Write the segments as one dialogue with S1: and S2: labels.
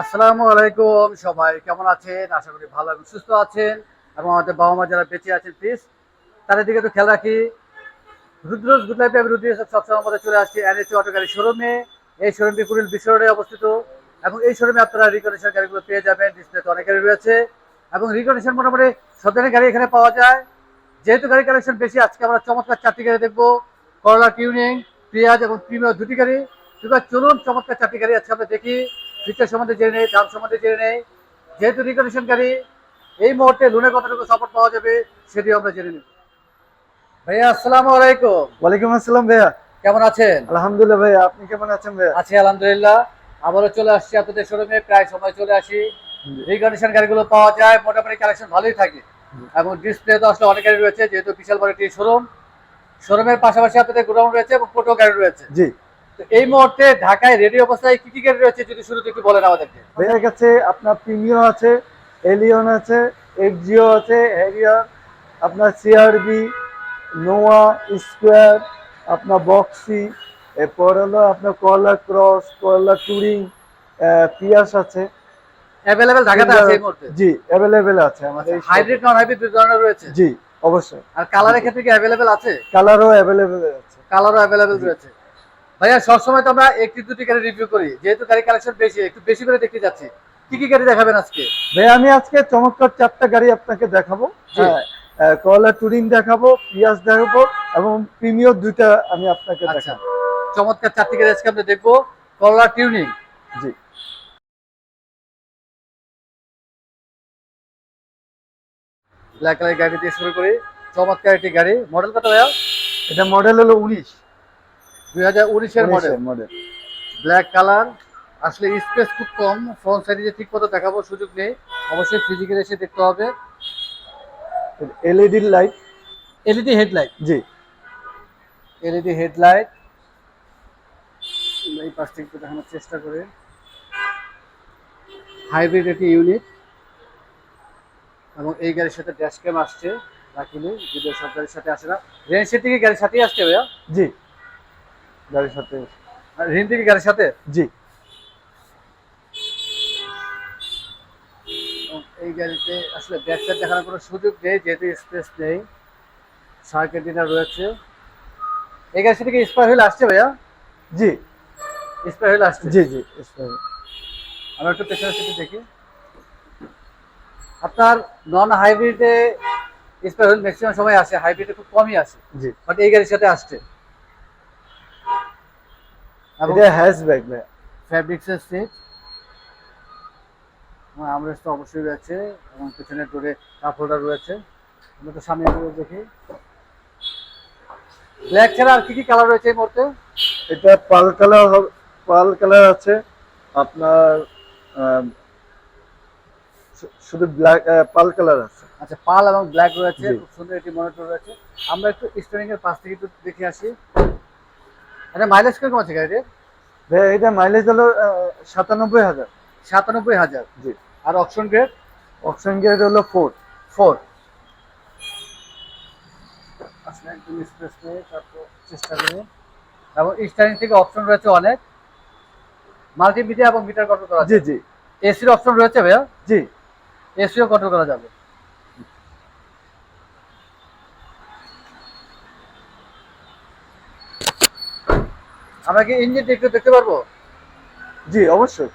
S1: আসসালামু আলাইকুম সবাই, কেমন আছেন? আশা করি ভালো এবং সুস্থ আছেন এবং আমাদের বাবা মা যারা বেঁচে আছেন প্লিজ তাদের দিকে একটু খেয়াল রাখি। রুদ্রজ গুড আমি রুদ্র সবসময় আমাদের চলে আসছি এনএচি অটো গাড়ি শোরুমে। এই শোরুমটি কুড়িল বিশ্ব অবস্থিত এবং এই শোরুমে আপনারা রিকন্ডিশন গাড়িগুলো পেয়ে যাবেন ডিসপ্লেতে অনেক গাড়ি রয়েছে এবং রিকন্ডিশন মোটামুটি সব ধরনের গাড়ি এখানে পাওয়া যায়। যেহেতু গাড়ি কালেকশন বেশি, আজকে আমরা চমৎকার চারটি গাড়ি দেখব। করলা টিউনিং পেঁয়াজ এবং প্রিমিয়ার দুটি গাড়ি। চলুন, চমৎকার চারটি গাড়ি আছে আমরা দেখি। ফিচার সম্বন্ধে জেনে নেই দাম সম্বন্ধে জেনে নেই। যেহেতু রিকন্ডিশন গাড়ি এই মুহূর্তে লোনের কতটুকু সাপোর্ট পাওয়া যাবে সেটিও আমরা জেনে নেব। ভাইয়া আসসালামু আলাইকুম।
S2: ওয়ালাইকুম আসসালাম ভাইয়া।
S1: কেমন আছেন?
S2: আলহামদুলিল্লাহ ভাইয়া আপনি কেমন আছেন ভাইয়া?
S1: আছি আলহামদুলিল্লাহ। আবারও চলে আসছি আপনাদের শোরুমে প্রায় সময় চলে আসি। রিকন্ডিশন গাড়িগুলো পাওয়া যায় মোটামুটি কালেকশন ভালোই থাকে। এবং ডিসপ্লে তো আসলে অনেক গাড়ি রয়েছে যেহেতু বিশাল বড় একটি শোরুম শোরুমের পাশাপাশি আপনাদের গোডাউন রয়েছে এবং টোটো গাড়ি রয়েছে।
S2: জি।
S1: এই মুহূর্তে ঢাকায় রেডি অবস্থায় কি কি গাড়ি রয়েছে যদি শুরুতে একটু বলেন আমাদেরকে?
S2: ভাইয়ার কাছে আপনার প্রিমিও আছে এলিয়ন আছে এক্সিও আছে হ্যারিয়ার আপনার সিআরবি নোয়া স্কোয়ার আপনার বক্সি এরপর হলো আপনার কয়লা ক্রস কয়লা টুরিং পিয়াস আছে।
S1: অ্যাভেলেবেল ঢাকাতে আছে এই মুহূর্তে?
S2: জি অ্যাভেলেবেল আছে আমাদের
S1: হাইব্রিড নন হাইব্রিড দুই ধরনের রয়েছে?
S2: জি অবশ্যই।
S1: আর কালারের ক্ষেত্রে কি অ্যাভেলেবেল আছে?
S2: কালারও অ্যাভেলেবেল আছে।
S1: কালারও অ্যাভেলেবেল রয়েছে। ভাইয়া সবসময় তো আমরা একটি দুটি গাড়ি রিভিউ করি। যেহেতু গাড়ি কালেকশন বেশি একটু বেশি করে দেখতে যাচ্ছি। কি কি গাড়ি দেখাবেন আজকে?
S2: ভাই আমি আজকে চমৎকার চারটা গাড়ি আপনাকে দেখাবো।
S1: জি।
S2: হ্যাঁ টুরিং দেখাবো পিয়াস দেখাবো এবং প্রিমিও দুইটা আমি আপনাকে
S1: আচ্ছা।
S2: দেখাবো।
S1: চমৎকার চারটি গাড়ি আজকে আমরা দেখব। কলার টিউনিং
S2: জি।
S1: ব্ল্যাক কালার গাড়ি দিয়ে শুরু করি। চমৎকার একটি গাড়ি। মডেল কত ভাইয়া?
S2: এটা মডেল হলো উনিশ।
S1: দুই হাজার উনিশের মডেল
S2: মডেল
S1: ব্ল্যাক কালার আসলে স্পেস খুব কম। ফ্রন্ট সাইডে যে ঠিক মতো দেখাবো সুযোগ নেই। অবশ্যই ফিজিক্যাল এসে দেখতে হবে।
S2: এলইডি লাইট
S1: এলইডি হেডলাইট
S2: জি।
S1: এলইডি হেডলাইট এই পাশ থেকে দেখানোর চেষ্টা করে। হাইব্রিড একটি ইউনিট এবং এই গাড়ির সাথে ড্যাশ ক্যাম আসছে। রাখিনি যদিও সব গাড়ির সাথে আসে না। রেঞ্জ সেট গাড়ির সাথেই আসছে ভাইয়া।
S2: জি। গাড়ির সাথে।
S1: রেঞ্জ থেকে গাড়ির সাথে?
S2: জি।
S1: এই গাড়িতে আসলে ব্যাক সাইড দেখানোর কোনো সুযোগ নেই যেহেতু স্পেস নেই। সার্কেট ডিনার রয়েছে। এই গাড়ির সাথে কি স্পার হুইল আসছে ভাইয়া?
S2: জি।
S1: স্পার হুইল আসছে?
S2: জি জি স্পেয়ার।
S1: আমরা একটু পেছনের সাথে দেখি। আপনার নন হাইব্রিডে স্পার হুইল ম্যাক্সিমাম সময় আসে হাইব্রিডে খুব কমই আসে।
S2: জি।
S1: বাট এই গাড়ির সাথে আসছে।
S2: এটা হ্যাশব্যাক ভাই।
S1: ফ্যাব্রিক্সের সিট আমরেস তো অবশ্যই রয়েছে এবং পিছনে ডোরে কাপ হোল্ডার রয়েছে। আমরা তো সামনে দেখি। ব্ল্যাক ছাড়া আর কি কি কালার রয়েছে এই মুহূর্তে?
S2: এটা পাল কালার পাল কালার আছে। আপনার শুধু ব্ল্যাক পাল কালার আছে।
S1: আচ্ছা পাল এবং ব্ল্যাক রয়েছে। খুব সুন্দর একটি মনিটর রয়েছে। আমরা একটু স্টোরিং এর পাশ থেকে একটু দেখে আসি। এটা মাইলেজ কীরকম আছে গাড়িটির?
S2: ভাই এটা মাইলেজ হলো সাতানব্বই হাজার।
S1: সাতানব্বই হাজার?
S2: জি।
S1: আর অপশন গ্রেড
S2: অপশন গিয়ার হলো ফোর
S1: ফোর আসলে একদম স্পেস নেই তারপর চেষ্টা করি। এবং স্টারিং থেকে অপশন রয়েছে অনেক। মাল্টিমিডিয়া এবং মিটার কন্ট্রোল করা
S2: জি জি।
S1: এসির অপশন রয়েছে ভাইয়া?
S2: জি।
S1: এসিও কন্ট্রোল করা যাবে। আমরা কি ইঞ্জিন একটু দেখতে পারব?
S2: জি অবশ্যই।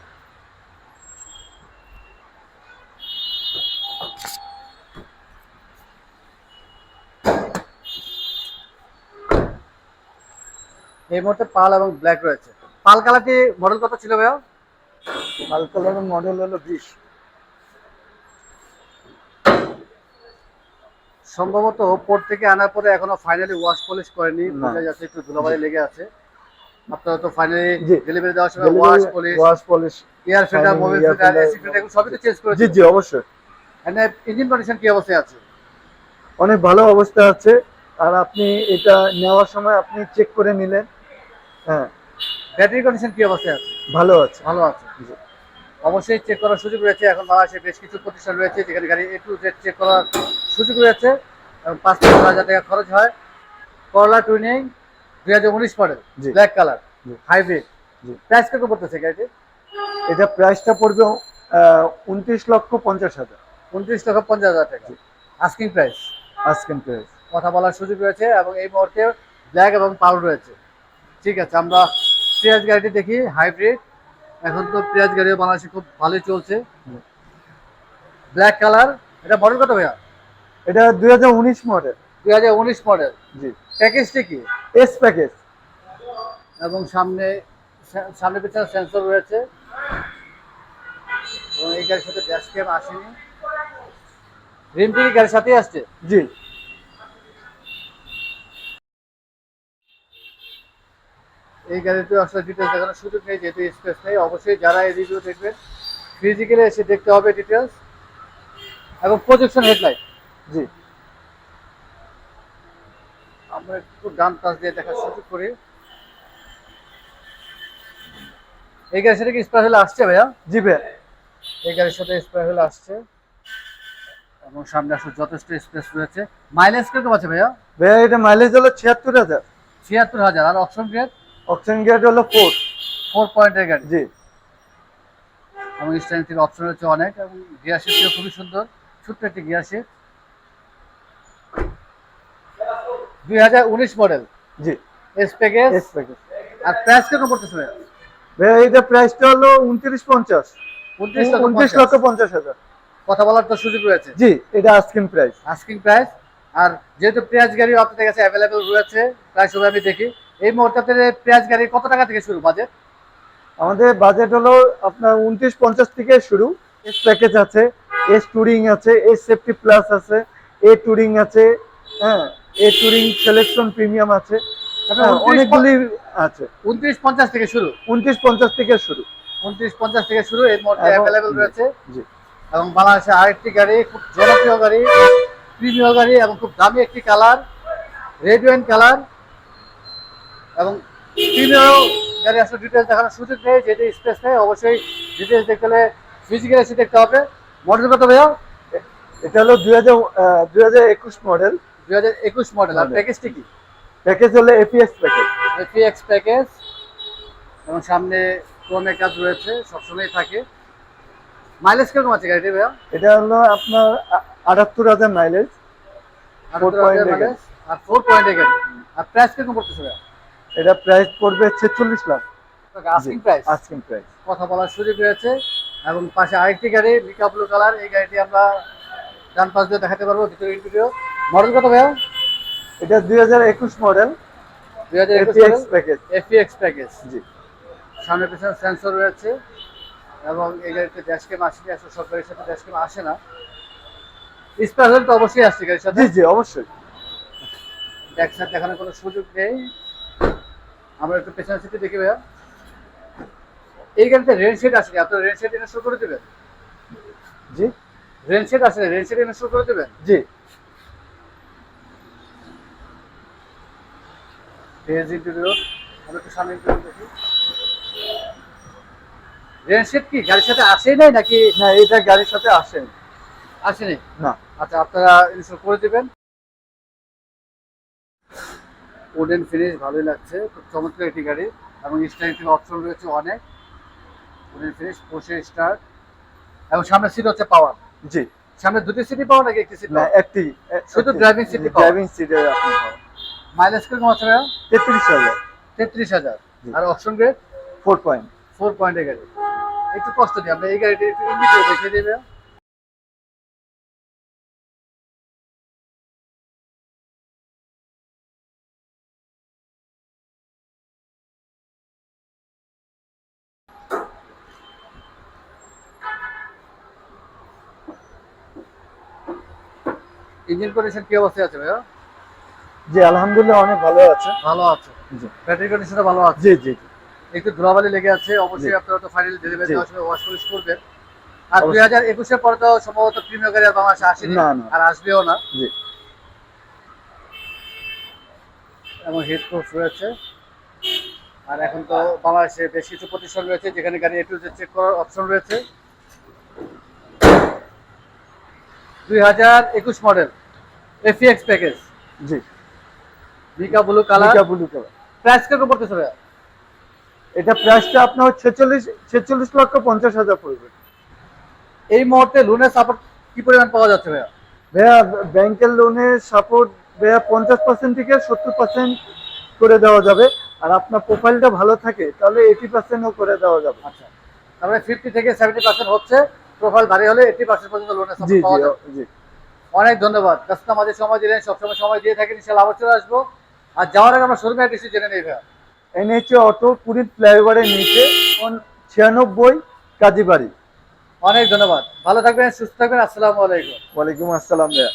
S1: এই মুহূর্তে পাল এবং ব্ল্যাক রয়েছে। পাল কালারটি মডেল কত ছিল ভাইয়া?
S2: পাল কালারের মডেল হলো বিশ।
S1: সম্ভবত পোর্ট থেকে আনার পরে এখনও ফাইনালি ওয়াশ পলিশ করেনি। বোঝা যাচ্ছে একটু ধুলাবালি লেগে আছে। আপনারা তো ফাইনালি। ডেলিভারি দেওয়ার সময় wash polish
S2: wash polish
S1: air filter mobile filter AC filter সবই তো চেঞ্জ করে
S2: জি জি অবশ্যই।
S1: ইঞ্জিন কন্ডিশন কি অবস্থায় আছে?
S2: অনেক ভালো অবস্থা আছে। আর আপনি এটা নেওয়ার সময় আপনি চেক করে নিলেন। হ্যাঁ।
S1: ব্যাটারি কন্ডিশন কি অবস্থায় আছে?
S2: ভালো আছে।
S1: ভালো আছে। অবশ্যই চেক করার সুযোগ রয়েছে। এখন বাংলাদেশে বেশ কিছু প্রতিষ্ঠান রয়েছে যেখানে গাড়ি এ টু জেড চেক করার সুযোগ রয়েছে। পাঁচ থেকে হাজার টাকা খরচ হয়। করলা টুইনিং দুই হাজার উনিশ মডেল
S2: জি।
S1: Black colour. হাইব্রিড
S2: জি।
S1: প্রাইস কত পড়তেছে গাড়িটি
S2: এটা প্রাইসটা পড়বে উনত্রিশ লক্ষ পঞ্চাশ হাজার।
S1: উনত্রিশ লক্ষ পঞ্চাশ হাজার টাকা। আস্কিং প্রাইস
S2: আজকের প্রাইস
S1: কথা বলার সুযোগ রয়েছে এবং এই মুহূর্তে ব্ল্যাক এবং পাল রয়েছে। ঠিক আছে আমরা পেঁয়াজ গাড়িটি দেখি হাইব্রিড এখন তো পেঁয়াজ গাড়িও বাংলাদেশে খুব ভালোই চলছে। ব্ল্যাক কালার এটা মডেল কত ভাইয়া?
S2: এটা দুই হাজার উনিশ মডেল
S1: দুই হাজার উনিশ মডেল
S2: জি।
S1: প্যাকেজটি কি?
S2: এস প্যাকেজ
S1: এবং সামনে সামনে পেছনে সেন্সর রয়েছে। এবং এই গাড়ির সাথে ড্যাশ ক্যাম আসেনি। রিমটি কি গাড়ির সাথেই আসছে?
S2: জি।
S1: এই গাড়িতে আসলে ডিটেলস দেখানোর সুযোগ নেই যেহেতু স্পেস নেই। অবশ্যই যারা এই রিভিউ দেখবেন ফিজিক্যালি এসে দেখতে হবে ডিটেলস এবং প্রজেকশন হেডলাইট
S2: জি।
S1: আমরা একটু ডান পাশ দিয়ে দেখা শুরু করি। এই গাড়ির সাথে কি স্পার হুইল আসছে ভাইয়া?
S2: জিপে
S1: এই গাড়ির সাথে স্পার হুইল আসছে। এবং সামনে আসলে যথেষ্ট স্পেস রয়েছে। মাইলেজ কীরকম আছে ভাইয়া?
S2: ভাইয়া এটা মাইলেজ হলো ছিয়াত্তর হাজার।
S1: ছিয়াত্তর হাজার। আর অপশন গেট
S2: অপশন গেট হলো ফোর
S1: ফোর পয়েন্টের গাড়ি।
S2: জি।
S1: এবং স্ট্যান্ড থেকে অপশন রয়েছে অনেক। এবং গিয়ার শিফটিও খুবই সুন্দর। ছোট্ট একটি গিয়ার শিফট 2019 মডেল
S2: জি।
S1: এস প্যাকেজ
S2: এস প্যাকেজ
S1: আর প্রাইস কত পড়তেছে
S2: ভাই এইটা প্রাইসটা হলো 29 50
S1: 29 লক্ষ
S2: 50 হাজার।
S1: কথা বলার তো সুযোগ রয়েছে।
S2: জি এটা আস্কিং প্রাইস
S1: আস্কিং প্রাইস আর যেহেতু পেঁয়াজ গাড়ি আপনাদের কাছে অ্যাভেলেবেল রয়েছে প্রায় সময় আমি দেখি। এই মুহূর্তে পেঁয়াজ গাড়ি কত টাকা থেকে শুরু বাজেট
S2: আমাদের বাজেট হলো আপনার উনত্রিশ পঞ্চাশ থেকে শুরু। এস প্যাকেজ আছে এস টুরিং আছে এস সেফটি প্লাস আছে এ টুরিং আছে হ্যাঁ। এ টুরিং সিলেকশন প্রিমিয়াম আছে। হ্যাঁ, অনেকগুলি আছে।
S1: উনত্রিশ পঞ্চাশ থেকে শুরু।
S2: উনত্রিশ পঞ্চাশ থেকে শুরু।
S1: উনত্রিশ পঞ্চাশ থেকে শুরু মুহূর্তে
S2: এবং-
S1: অ্যাভেলেবেল রয়েছে।
S2: জি
S1: এবং বাংলাদেশে আরেকটি গাড়ি খুব জনপ্রিয় গাড়ি প্রিমিয় গাড়ি এবং খুব দামি একটি কালার রেড ওয়াইন কালার এবং প্রিমিয় গাড়ি আসলে ডিটেলস দেখানোর সুযোগ নেই যেহেতু স্পেস নেই অবশ্যই ডিটেলস দেখতে হলে ফিজিক্যাল এসে দেখতে হবে। মডেল কত ভাইয়া?
S2: এটা হলো দুই হাজার দুই হাজার একুশ মডেল
S1: দুই হাজার একুশ মডেল আর প্যাকেজটি কি?
S2: প্যাকেজ হলো এপিএস প্যাকেজ
S1: এপিএক্স প্যাকেজ এবং সামনে ক্রোমে কাজ রয়েছে সবসময় থাকে। মাইলেজ কীরকম আছে গাড়িটি ভাইয়া?
S2: এটা হলো আপনার আটাত্তর হাজার মাইলেজ
S1: আর ফোর পয়েন্টের গাড়ি আর প্রাইস কীরকম পড়তেছে ভাইয়া?
S2: এটা প্রাইস পড়বে ছেচল্লিশ lakh.
S1: Asking price
S2: asking price
S1: কথা বলার সুযোগ রয়েছে এবং পাশে আরেকটি গাড়ি মিকা ব্লু কালার এই গাড়িটি আমরা ডান পাশ দিয়ে দেখাতে পারব ভিতরে ভিডিও মডেল কত ভাইয়া?
S2: এটা দুই হাজার একুশ মডেল।
S1: দুই হাজার একুশ
S2: প্যাকেজ
S1: এফিএক্স প্যাকেজ
S2: জি।
S1: সামনে পেছনে সেন্সর রয়েছে এবং এই গাড়িতে ড্যাশ ক্যাম আসেনি আসলে সব গাড়ির সাথে ড্যাশ ক্যাম আসে না। স্পেশাল তো অবশ্যই আসছে গাড়ির সাথে।
S2: জি জি অবশ্যই।
S1: ব্যাক সাইড দেখানোর কোনো সুযোগ নেই। আমরা একটু পেছনের সিটে দেখি ভাইয়া। এই গাড়িতে রেন সেট আসেনি আপনার রেন সেট ইনস্টল করে দেবেন?
S2: জি।
S1: রেন সেট আসেনি রেন সেট ইনস্টল করে দেবেন?
S2: জি।
S1: পেজ ইন্টারভিউ আমরা একটু সামনে দেখি। রেন কি? গাড়ির সাথে আসেই নাই নাকি?
S2: না এটা গাড়ির সাথে আসেন।
S1: আসেনি?
S2: না।
S1: আচ্ছা আপনারা ইনস্টল করে দেবেন। উডেন ফিনিশ ভালোই লাগছে। খুব চমৎকার একটি গাড়ি। এবং স্টারিং অপশন রয়েছে অনেক। উডেন ফিনিশ বসে স্টার্ট এবং সামনে সিট হচ্ছে পাওয়ার
S2: জি।
S1: সামনে দুটি সিটই পাওয়ার নাকি একটি সিট
S2: না একটি
S1: শুধু এ পাওয়া।
S2: ড্রাইভিং সিটে আপনি
S1: মাইলেজ কীরকম আছে ভাইয়া?
S2: তেত্রিশ হাজার।
S1: তেত্রিশ হাজার। আর option grade
S2: four point
S1: four পয়েন্টের গাড়ি। একটু কষ্ট দিই আমরা এই গাড়িটি একটু ইন্ডিকেটর দেখিয়ে দেবে ইঞ্জিন কন্ডিশন কি অবস্থায় আছে ভাইয়া?
S2: জি আলহামদুলিল্লাহ অনেক ভালো আছে।
S1: ভালো আছে।
S2: জি।
S1: ব্যাটারি কন্ডিশনটা ভালো আছে।
S2: জি জি
S1: একটু ধুলাবালি লেগে আছে অবশ্যই আপনারা তো ফাইনাল ডেলিভারি দেওয়ার সময় ওয়াশ পলিশ করবেন। আর দুই হাজার একুশের পরে তো সম্ভবত প্রিমিয়ার গাড়ি আর বাংলাদেশে আসেনি। আর আসবেও না।
S2: জি।
S1: এবং হেড প্রুফ রয়েছে। আর এখন তো বাংলাদেশে বেশ কিছু প্রতিষ্ঠান রয়েছে যেখানে গাড়ি একটু চেক করার অপশন রয়েছে। দুই হাজার একুশ মডেল এফিএক্স প্যাকেজ
S2: জি।
S1: Blue colour
S2: blue colour
S1: price পড়তেছে ভাইয়া?
S2: এটা প্রাইসটা আপনার ছেচল্লিশ ছেচল্লিশ লক্ষ পঞ্চাশ হাজার পড়বে।
S1: এই মুহূর্তে লোনের সাপোর্ট কি পরিমাণ পাওয়া যাচ্ছে ভাইয়া?
S2: ভাইয়া ব্যাংকের লোনের সাপোর্ট ভাইয়া পঞ্চাশ পার্সেন্ট থেকে সত্তর পার্সেন্ট করে দেওয়া যাবে। আর আপনার প্রোফাইলটা ভালো থাকে তাহলে পার্সেন্টও করে দেওয়া যাবে।
S1: আচ্ছা। তারপরে ফিফটি থেকে সেভেন্টি পার্সেন্ট হচ্ছে প্রোফাইল ভারী হলে এইটি পার্সেন্ট পর্যন্ত লোনের সাপোর্ট পাওয়া যাবে।
S2: জি।
S1: অনেক ধন্যবাদ। কাস্টমার আমাদের সময় দিলেন সবসময় সময় দিয়ে থাকেন ইনশাল্লাহ আবার চলে আসব। আর যাওয়ার আগে আমরা শোরুমে অ্যাড্রেসটি জেনে নেই ভাইয়া।
S2: এনএচএ অটো পুরী ফ্লাইওভারের নিচে ছিয়ানব্বই কাজীবাড়ি।
S1: অনেক ধন্যবাদ। ভালো থাকবেন সুস্থ থাকবেন আসসালামু আলাইকুম।
S2: ওয়ালাইকুম আসসালাম ভাইয়া।